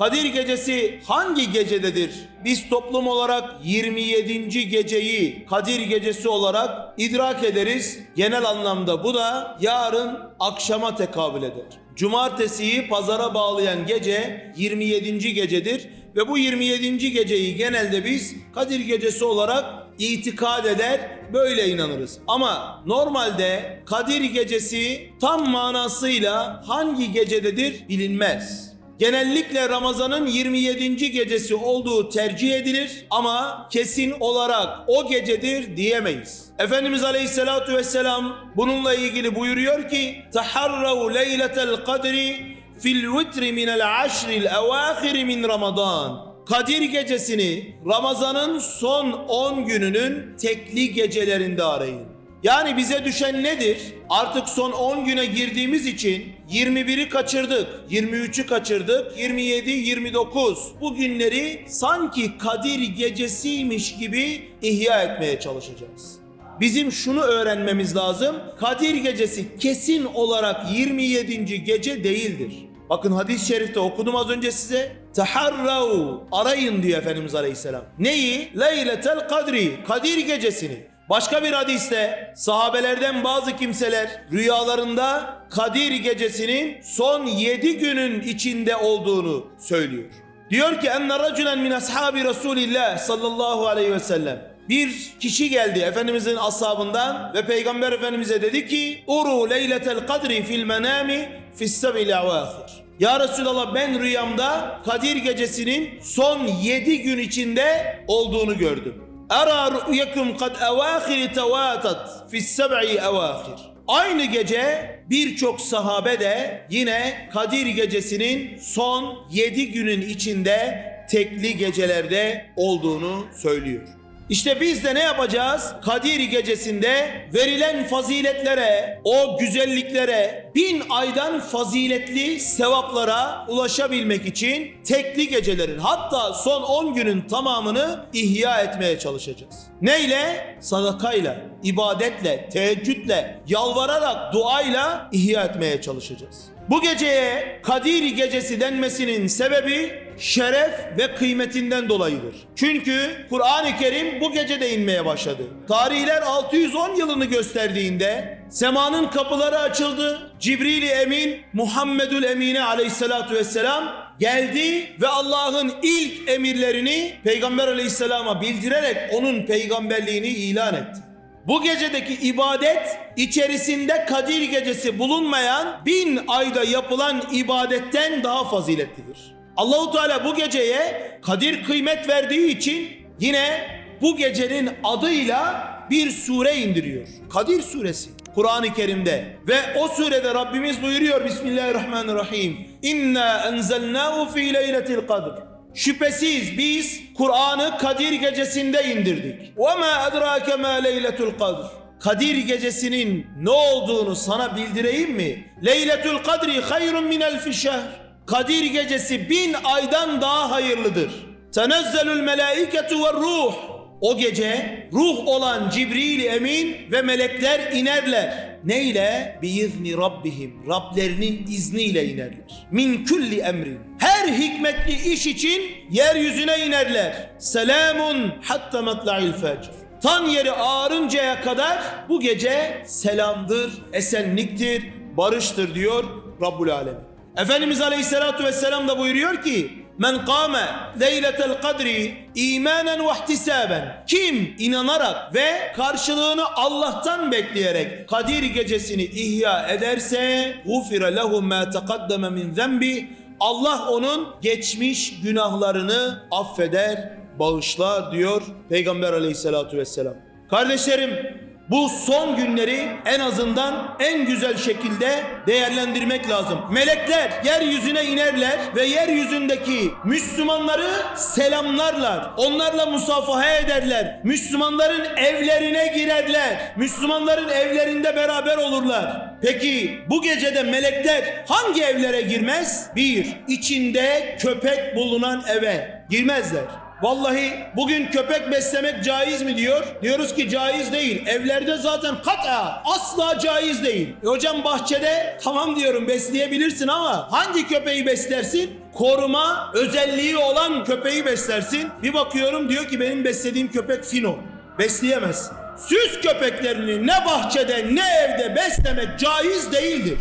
Kadir gecesi hangi gecededir? Biz toplum olarak 27. geceyi Kadir gecesi olarak idrak ederiz. Genel anlamda bu da yarın akşama tekabül eder. Cumartesiyi pazara bağlayan gece 27. gecedir ve bu 27. geceyi genelde biz Kadir gecesi olarak itikad eder, böyle inanırız. Ama normalde Kadir gecesi tam manasıyla hangi gecededir bilinmez. Genellikle Ramazan'ın 27. gecesi olduğu tercih edilir ama kesin olarak o gecedir diyemeyiz. Efendimiz Aleyhisselatu Vesselam bununla ilgili buyuruyor ki Taharrav leyletel kadri fil vitri minel aşril evâhiri min Ramazan. Kadir gecesini Ramazan'ın son 10 gününün tekli gecelerinde arayın. Yani bize düşen nedir? Artık son 10 güne girdiğimiz için 21'i kaçırdık, 23'ü kaçırdık, 27, 29. Bu günleri sanki Kadir gecesiymiş gibi ihya etmeye çalışacağız. Bizim şunu öğrenmemiz lazım. Kadir gecesi kesin olarak 27. gece değildir. Bakın hadis-i şerifte okudum az önce size. Taharrav arayın diyor Efendimiz Aleyhisselam. Neyi? Leyletel kadri. Kadir gecesini. Başka bir hadiste sahabelerden bazı kimseler rüyalarında Kadir gecesinin son 7 günün içinde olduğunu söylüyor. Diyor ki enne raculen min ashabi Resulillah sallallahu aleyhi ve sellem. Bir kişi geldi Efendimizin ashabından ve Peygamber Efendimiz'e dedi ki Uru leyletel kadri fil menami fis sebil avâhir. Ya Resulallah ben rüyamda Kadir gecesinin son 7 gün içinde olduğunu gördüm. Ara rü'yekum kad evâhiri tevâtat fis seb'i evâhir. Aynı gece birçok sahabe de yine Kadir gecesinin son 7 günün içinde tekli gecelerde olduğunu söylüyor. İşte biz de ne yapacağız? Kadir gecesinde verilen faziletlere, o güzelliklere, bin aydan faziletli sevaplara ulaşabilmek için tekli gecelerin hatta son 10 günün tamamını ihya etmeye çalışacağız. Neyle? Sadakayla, ibadetle, teheccüdle, yalvararak, duayla ihya etmeye çalışacağız. Bu geceye Kadir gecesi denmesinin sebebi şeref ve kıymetinden dolayıdır. Çünkü Kur'an-ı Kerim bu gece de inmeye başladı. Tarihler 610 yılını gösterdiğinde semanın kapıları açıldı. Cibril-i Emin Muhammedül Emine aleyhissalatu vesselam geldi ve Allah'ın ilk emirlerini Peygamber aleyhisselama bildirerek onun peygamberliğini ilan etti. Bu gecedeki ibadet içerisinde Kadir gecesi bulunmayan bin ayda yapılan ibadetten daha faziletlidir. Allahu Teala bu geceye Kadir kıymet verdiği için yine bu gecenin adıyla bir sure indiriyor. Kadir suresi. Kur'an-ı Kerim'de ve o surede Rabbimiz buyuruyor Bismillahirrahmanirrahim. İnna enzelnahu fi leyletil kadr. Şüphesiz biz Kur'an'ı Kadir gecesinde indirdik. Ve ma adrake ma leyletul kadr. Kadir gecesinin ne olduğunu sana bildireyim mi? Leyletul kadri hayrun min elfi şehr. Kadir gecesi bin aydan daha hayırlıdır. Tenezzelül melaiketu ve ruh. O gece ruh olan Cibril Emin ve melekler inerler. Neyle? Biizni Rabbihim. Rablerinin izniyle inerler. Min kulli emrin. Her hikmetli iş için yeryüzüne inerler. Selamun hatta matla'il fecr. Tan yeri ağarıncaya kadar bu gece selamdır, esenliktir, barıştır diyor Rabbul Alemin. Efendimiz Aleyhisselatü Vesselam da buyuruyor ki Men kâme leyletel kadri imanen ve ihtisaben. Kim inanarak ve karşılığını Allah'tan bekleyerek Kadir gecesini ihya ederse gufire lehu ma taqaddeme min zenbi. Allah onun geçmiş günahlarını affeder, bağışlar diyor Peygamber Aleyhisselatü Vesselam. Kardeşlerim bu son günleri en azından en güzel şekilde değerlendirmek lazım. Melekler yeryüzüne inerler ve yeryüzündeki Müslümanları selamlarlar. Onlarla musafaha ederler. Müslümanların evlerine girerler. Müslümanların evlerinde beraber olurlar. Peki bu gecede melekler hangi evlere girmez? Bir, içinde köpek bulunan eve girmezler. Vallahi bugün köpek beslemek caiz mi diyor? Diyoruz ki caiz değil. Evlerde zaten kata asla caiz değil. E hocam bahçede tamam diyorum besleyebilirsin ama hangi köpeği beslersin? Koruma özelliği olan köpeği beslersin. Bir bakıyorum diyor ki benim beslediğim köpek fino. Besleyemez. Süs köpeklerini ne bahçede ne evde beslemek caiz değildir.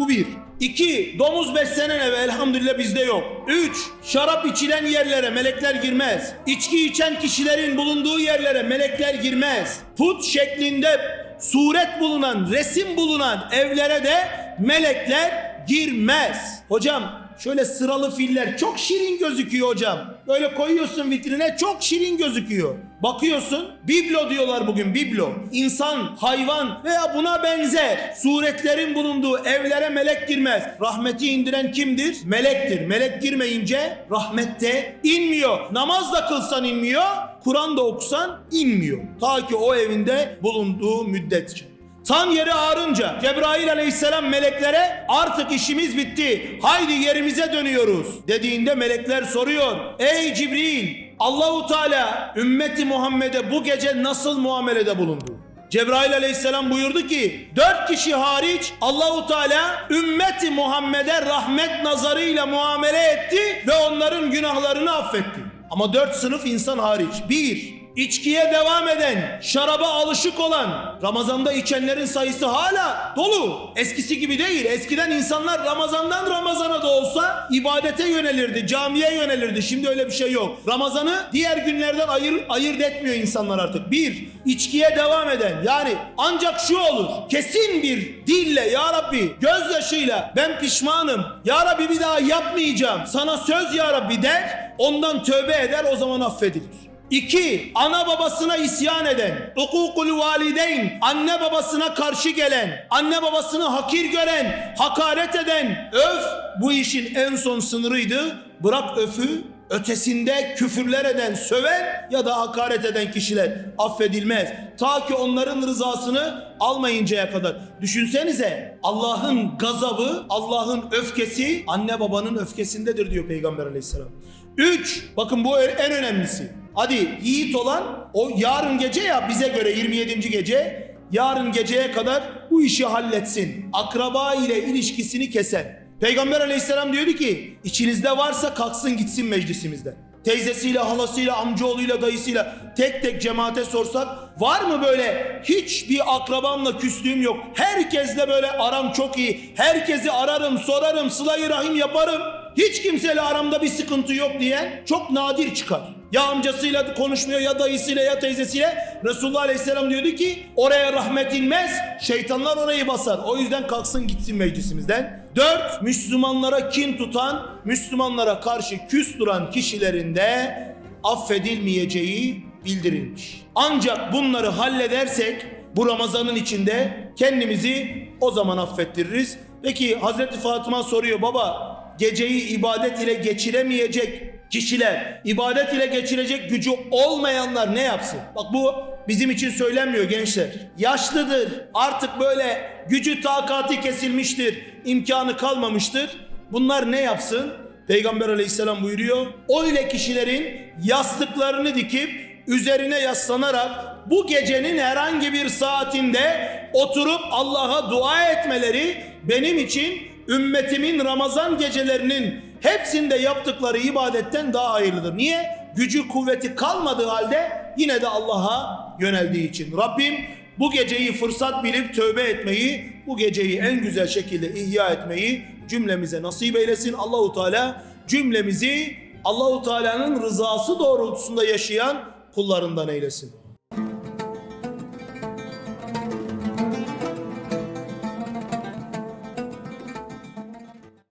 Bu bir. İki, domuz beslenen eve elhamdülillah bizde yok. Üç, şarap içilen yerlere melekler girmez. İçki içen kişilerin bulunduğu yerlere melekler girmez. Put şeklinde suret bulunan, resim bulunan evlere de melekler girmez. Hocam şöyle sıralı filler çok şirin gözüküyor hocam. Böyle koyuyorsun vitrine çok şirin gözüküyor. Bakıyorsun biblo diyorlar bugün biblo. İnsan, hayvan veya buna benzer suretlerin bulunduğu evlere melek girmez. Rahmeti indiren kimdir? Melektir. Melek girmeyince rahmette inmiyor. Namaz da kılsan inmiyor. Kur'an da okusan inmiyor. Ta ki o evinde bulunduğu müddetçe. Tam yeri ağrınca Cebrail aleyhisselam meleklere artık işimiz bitti. Haydi yerimize dönüyoruz dediğinde melekler soruyor. Ey Cibril Allahu Teala ümmeti Muhammed'e bu gece nasıl muamelede bulundu? Cebrail aleyhisselam buyurdu ki dört kişi hariç Allahu Teala ümmeti Muhammed'e rahmet nazarıyla muamele etti ve onların günahlarını affetti. Ama dört sınıf insan hariç. Bir, İçkiye devam eden, şaraba alışık olan, Ramazan'da içenlerin sayısı hala dolu. Eskisi gibi değil. Eskiden insanlar Ramazan'dan Ramazan'a da olsa ibadete yönelirdi, camiye yönelirdi. Şimdi öyle bir şey yok. Ramazan'ı diğer günlerden ayır, ayırt etmiyor insanlar artık. Bir, içkiye devam eden. Yani ancak şu olur. Kesin bir dille ya Rabbi gözyaşıyla ben pişmanım. Ya Rabbi bir daha yapmayacağım. Sana söz ya Rabbi der. Ondan tövbe eder o zaman affedilir. İki, ana babasına isyan eden, hukukul valideyn, anne babasına karşı gelen, anne babasını hakir gören, hakaret eden, öf bu işin en son sınırıydı. Bırak öfü, ötesinde küfürler eden, söven ya da hakaret eden kişiler affedilmez. Ta ki onların rızasını almayıncaya kadar. Düşünsenize Allah'ın gazabı, Allah'ın öfkesi anne babanın öfkesindedir diyor Peygamber aleyhisselam. Üç, bakın bu en önemlisi. Hadi yiğit olan o yarın gece ya bize göre 27. gece yarın geceye kadar bu işi halletsin. Akraba ile ilişkisini kesen. Peygamber aleyhisselam diyordu ki içinizde varsa kalksın gitsin meclisimizden. Teyzesiyle, halasıyla, amcaoğluyla, dayısıyla tek tek cemaate sorsak var mı böyle hiçbir akrabamla küstüğüm yok. Herkesle böyle aram çok iyi. Herkesi ararım, sorarım, sılayı rahim yaparım. Hiç kimseyle aramda bir sıkıntı yok diyen çok nadir çıkar. Ya amcasıyla konuşmuyor ya dayısıyla ya teyzesiyle. Resulullah Aleyhisselam diyordu ki oraya rahmet inmez şeytanlar orayı basar. O yüzden kalksın gitsin meclisimizden. Dört, Müslümanlara kin tutan, Müslümanlara karşı küs duran kişilerin de affedilmeyeceği bildirilmiş. Ancak bunları halledersek bu Ramazan'ın içinde kendimizi o zaman affettiririz. Peki Hazreti Fatıma soruyor baba geceyi ibadet ile geçiremeyecek kişiler, ibadet ile geçirecek gücü olmayanlar ne yapsın? Bak bu bizim için söylenmiyor gençler. Yaşlıdır, artık böyle gücü takati kesilmiştir, imkanı kalmamıştır. Bunlar ne yapsın? Peygamber aleyhisselam buyuruyor. Öyle kişilerin yastıklarını dikip üzerine yaslanarak bu gecenin herhangi bir saatinde oturup Allah'a dua etmeleri benim için ümmetimin Ramazan gecelerinin hepsinde yaptıkları ibadetten daha hayırlıdır. Niye? Gücü kuvveti kalmadığı halde yine de Allah'a yöneldiği için. Rabbim bu geceyi fırsat bilip tövbe etmeyi, bu geceyi en güzel şekilde ihya etmeyi cümlemize nasip eylesin. Allahu Teala cümlemizi Allahu Teala'nın rızası doğrultusunda yaşayan kullarından eylesin.